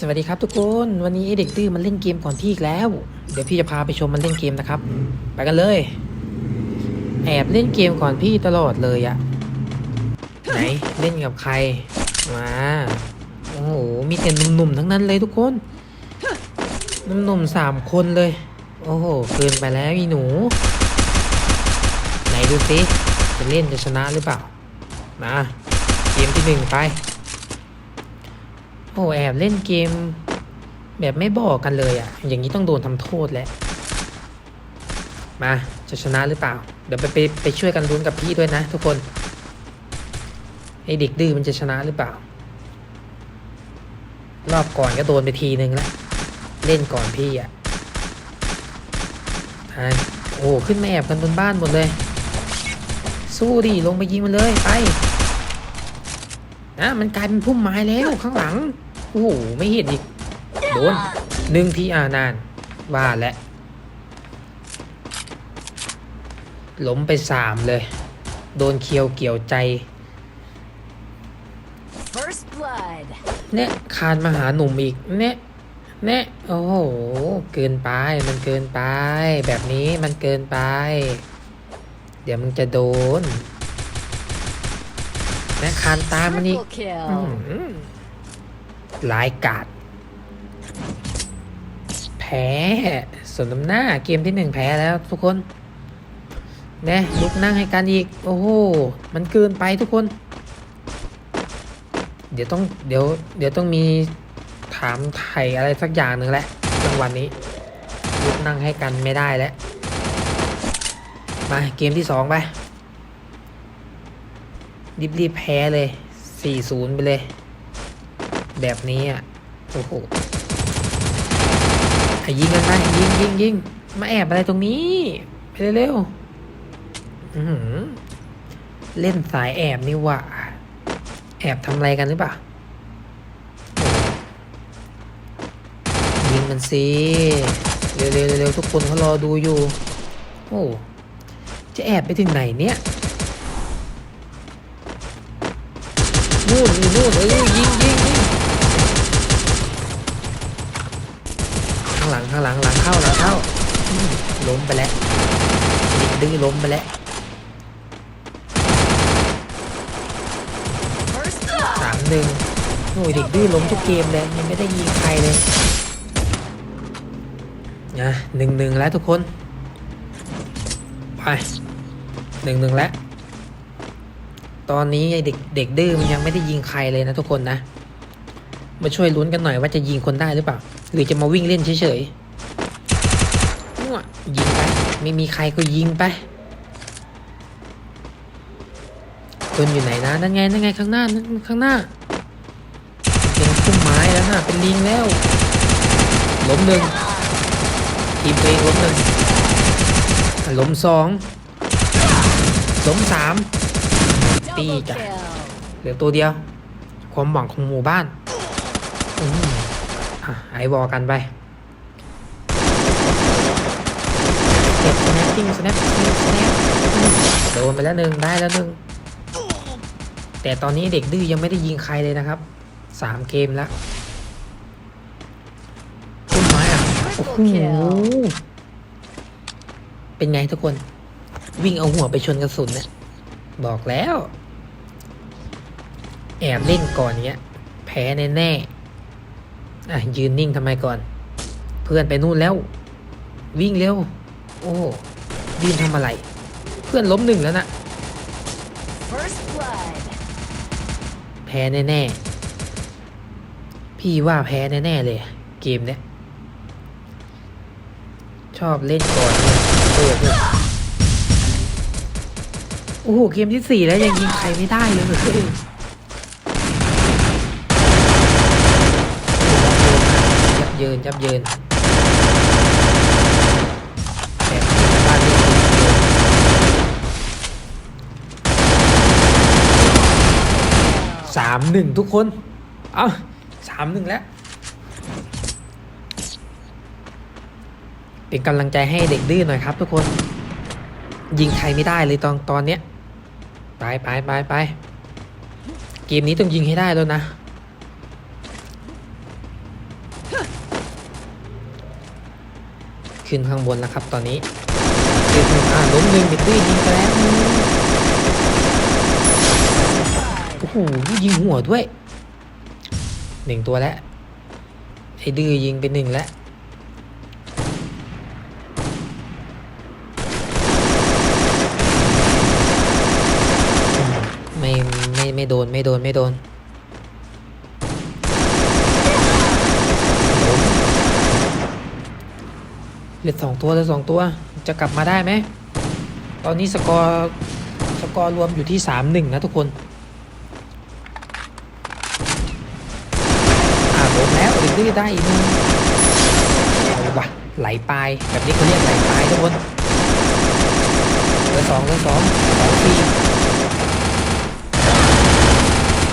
สวัสดีครับทุกคนวันนี้ไอเด็กดื้อมันเล่นเกมก่อนพี่อีกแล้ว เดี๋ยวพี่จะพาไปชมมันเล่นเกมนะครับ ไปกันเลย แอบเล่นเกมก่อนพี่ตลอดเลยอะไหนเล่นกับใครมาโอ้โหมีแต่หนุ่มๆทั้งนั้นเลยทุกคนหนุ่มๆสามคนเลย โอ้โหเกินไปแล้วอีหนู ไหนดูสิจะเล่นจะชนะหรือเปล่ามาเกมที่หนึ่งไป อ้แอบเล่นเกม แบบไม่บอกกันเลยอะ่ะ อย่างนี้ต้องโดนทำโทษแหละ มาจะชนะหรือเปล่า เดี๋ยวไปไปไปช่วยกันลุ้นกับพี่ด้วยนะ ทุกคนไอเด็กดื้อมันจะชนะหรือเปล่า รอบก่อนก็โดนไปทีนึงแล้วเล่นก่อนพี่อะ่ะอะโอ้ขึ้นมาแอบกันบนบ้านหมดเลย สู้ดิลงไปยิงมันเลยไปนะมันกลายเป็นพุ่มไม้แล้วข้างหลัง โอ้โหไม่เห็นอีก โดนหนึ่งทีอ่านานว่าแล้วล้มไปสามเลย โดนเคียวเกี่ยวใจ First blood. เนี่ยคานมาหาหนุ่มอีก เนี่ยเนี่ยโอ้โห เกินไป มันเกินไป แบบนี้มันเกินไป เดี๋ยวมึงจะโดนแม่คานตามมันอีก Triple อื้อ kill. หือหลายกาดแพ้ส่วนน้ำหน้าเกมที่หนึ่งแพ้แล้วทุกคนเนี่ยลุกนั่งให้กันอีก โอ้โห มันเกินไปทุกคน เดี๋ยวต้องเดี๋ยวเดี๋ยวต้องมีถามไถ่อะไรสักอย่างหนึ่งแหละจังหวันนี้ลุกนั่งให้กันไม่ได้แล้ว มาเกมที่สองไปรีบๆแพ้เลย 4-0 ไปเลย แบบนี้อะโอ้โหอะยิงกันไปยิงยิงยิงมาแอบอะไรตรงนี้ ไปเร็วเล่นสายแอบนี่ว่าแอบทำอะไรกันหรือเปล่ายิงมันสิเร็วๆเร็วๆทุกคนเขารอดูอยู่ โอ้จะแอบไปถึงไหนเนี่ยนู่นอยู่นู่นเออยิงยิงยิง ลังข้างหลังหลังเข้าหลังเข้าล้มไปแล้วเด็กดื้อล้มไปแล้วสามหนึ่งโอ้ยเด็กดื้อล้มทุกเกมเลยยังไม่ได้ยิงใครเลยนะหนึ่งหนึ่งแล้วทุกคนไปหนึ่งหนึ่งแล้วตอนนี้ไอเด็กเด็กดื้อมันยังไม่ได้ยิงใครเลยนะทุกคนนะ มาช่วยลุ้นกันหน่อยว่าจะยิงคนได้หรือเปล่า หรือจะมาวิ่งเล่นเฉยๆมั่วยิงไป ไม่มีใครก็ยิงไปคนอยู่ไหนนะนั่นไงนั่นไงข้างหน้านั่นข้างหน้า เป็นพุ่มไม้แล้วนะเป็นลิงแล้วล้มหนึ่งทีมตัวเองล้มหนึ่งล้มสองล้มสาม Double Tì chà. kill. เหลือตัวเดียว ความหวังของหมู่บ้านอืม ไอวอกันไปเก็บสแนปปิ้งสแนปปิ้งสแนปโดนไปแล้วหนึ่งได้แล้วหนึ่งแต่ตอนนี้เด็กดื้อยังไม่ได้ยิงใครเลยนะครับสามเกมแล้วต้นไม้อะโอ้โห Triple kill. เป็นไงทุกคน วิ่งเอาหัวไปชนกระสุนเนี่ยบอกแล้ว แอบเล่นก่อนเนี้ย แพ้แน่แน่ๆ อะยืนนิ่งทำไมก่อน เพื่อนไปนู่นแล้ว วิ่งเร็ว โอ้ยืนทำอะไร เพื่อนล้มหนึ่งแล้วนะ First blood. แพ้แน่ๆ พี่ว่าแพ้แน่ๆเลย เกมเนี้ยชอบเล่นก่อนเนี่ยเปิดเลยโอ้โห เกมที่สี่แล้วยังยิงใครไม่ได้เลย เยยับเยินยับเยินแบบบ้านเล่นสามหนึ่งทุกคน เอาสามหนึ่งแล้ว เป็นกำลังใจให้เด็กดื้อหน่อยครับทุกคน ยิงใครไม่ได้เลยตอนตอนเนี้ย ไปไปไปไปเกมนี้ต้องยิงให้ได้แล้วนะ ขึ้นข้างบนแล้วครับตอนนี้เด็กหนึ่งอ่าล้มหนึ่งเด็กดื้อยิงไปแล้วโอ้โหยิงหัวด้วยหนึ่งตัวแล้วไอ้ดื้อยิงไปหนึ่งแล้วไม่ไม่ไม่โดนไม่โดนไม่โดน เห ลือสองตัวเหลือสองตัว จะกลับมาได้ไหม ตอนนี้สกอร์สกอร์รวมอยู่ที่สามหนึ่งนะทุกคน อ่าลงแล้วดื้อได้อีกนึงเอาวะไหลปลายแบบนี้เขาเรียกไหลปลายทุกคนเหลือสองเหลือสองสองสี่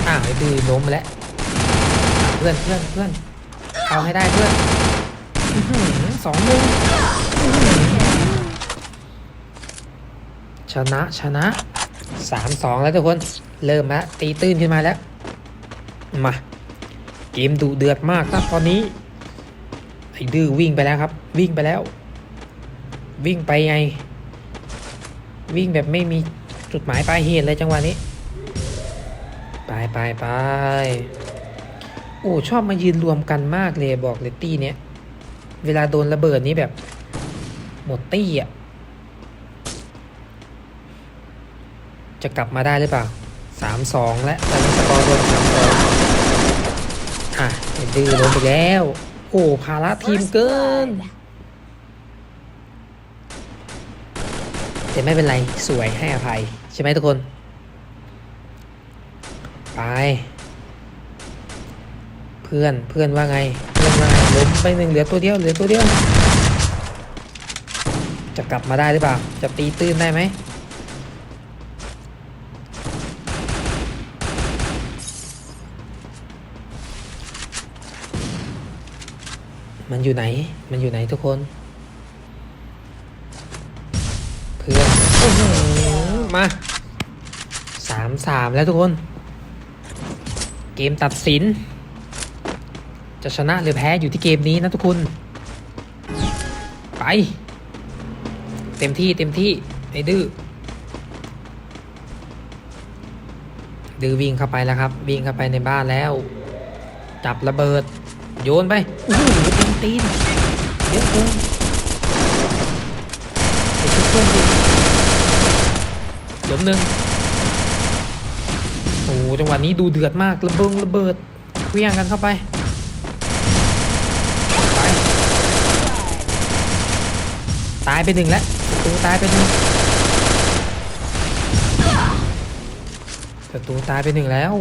อ่าไอ้ดื้อล้มแล้วเพื่อนเพื่อนเพื่อนเอาให้ได้เพื่อน สองหนึ่งชนะชนะสามสองแล้วทุกคน เริ่มแล้วตีตื้นขึ้นมาแล้ว มา เกมดุเดือดมากครับตอนนี้ ไอ้ดื้อวิ่งไปแล้วครับ วิ่งไปแล้ว วิ่งไปไง วิ่งแบบไม่มีจุดหมายปลายเหตุเลยจังหวะนี้ ไปไปไปโอ้ชอบมายืนรวมกันมากเลยบอกเลยตี้เนี้ย เวลาโดนระเบิดนี้แบบ หมดตี้อะ จะกลับมาได้หรือเปล่าสามสองและตอนนี้สกอร์รวมสามสองอะไอ้ดื้อลงไปแล้ว โอ้ภาระทีมเกิน แต่ไม่เป็นไรสวยให้อภัย ใช่ไหมทุกคน ไป เพื่อนเพื่อนว่าไง ล้มไปหนึ่งเหลือตัวเดียวเหลือตัวเดียว จะกลับมาได้หรือเปล่า จะตีตื้นได้ไหมมันอยู่ไหน มันอยู่ไหนทุกคน เพื่อนมาสามสามแล้วทุกคน เกมตัดสิน จะชนะหรือแพ้อยู่ที่เกมนี้นะทุกคน ไป เต็มที่เต็มที่ไอ้ดื้อดื้อวิ่งเข้าไปแล้วครับ วิ่งเข้าไปในบ้านแล้ว จับระเบิด โยนไปโอ้โหเต็มตีนเยอะเกินไปชุบเพื่อนดิล้มหนึ่งโอ้จังหวะนี้ดูเดือดมากระเบิงระเบิดเคลี้ยงกันเข้าไป ตายไปหนึ่งแล้วศัตรูตายไปหนึ่งศัตรูตายไปหนึ่งแล้ว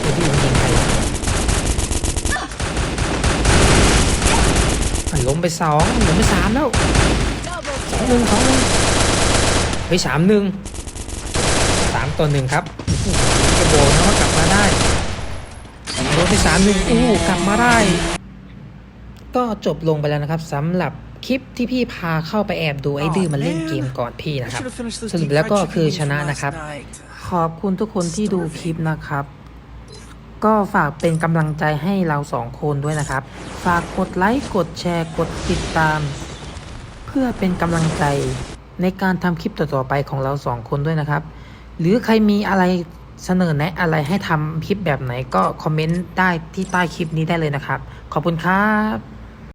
ไอ้ที่มันยิงใครอะล้มไปสองล้มไปสามแล้วสองหนึ่งสองหนึ่งไปสามหนึ่งสามต่อหนึ่งครับโอ้โบนะว่ากลับมาได้โดนไปสามหนึ่งอู้กลับมาได้ ก็จบลงไปแล้วนะครับสำหรับคลิปที่พี่พาเข้าไปแอบดูไอ้ดื้อมันเล่นเกมก่อนพี่นะครับสรุปแล้วก็คือชนะนะครับ ขอบคุณทุกคนที่ดูคลิปนะครับ ก็ฝากเป็นกำลังใจให้เราสองคนด้วยนะครับ ฝากกดไลค์กดแชร์กดติดตาม เพื่อเป็นกำลังใจในการทำคลิปต่อๆไปของเราสองคนด้วยนะครับ หรือใครมีอะไรเสนอแนะอะไรให้ทำคลิปแบบไหนก็คอมเมนต์ได้ที่ใต้คลิปนี้ได้เลยนะครับ ขอบคุณครับ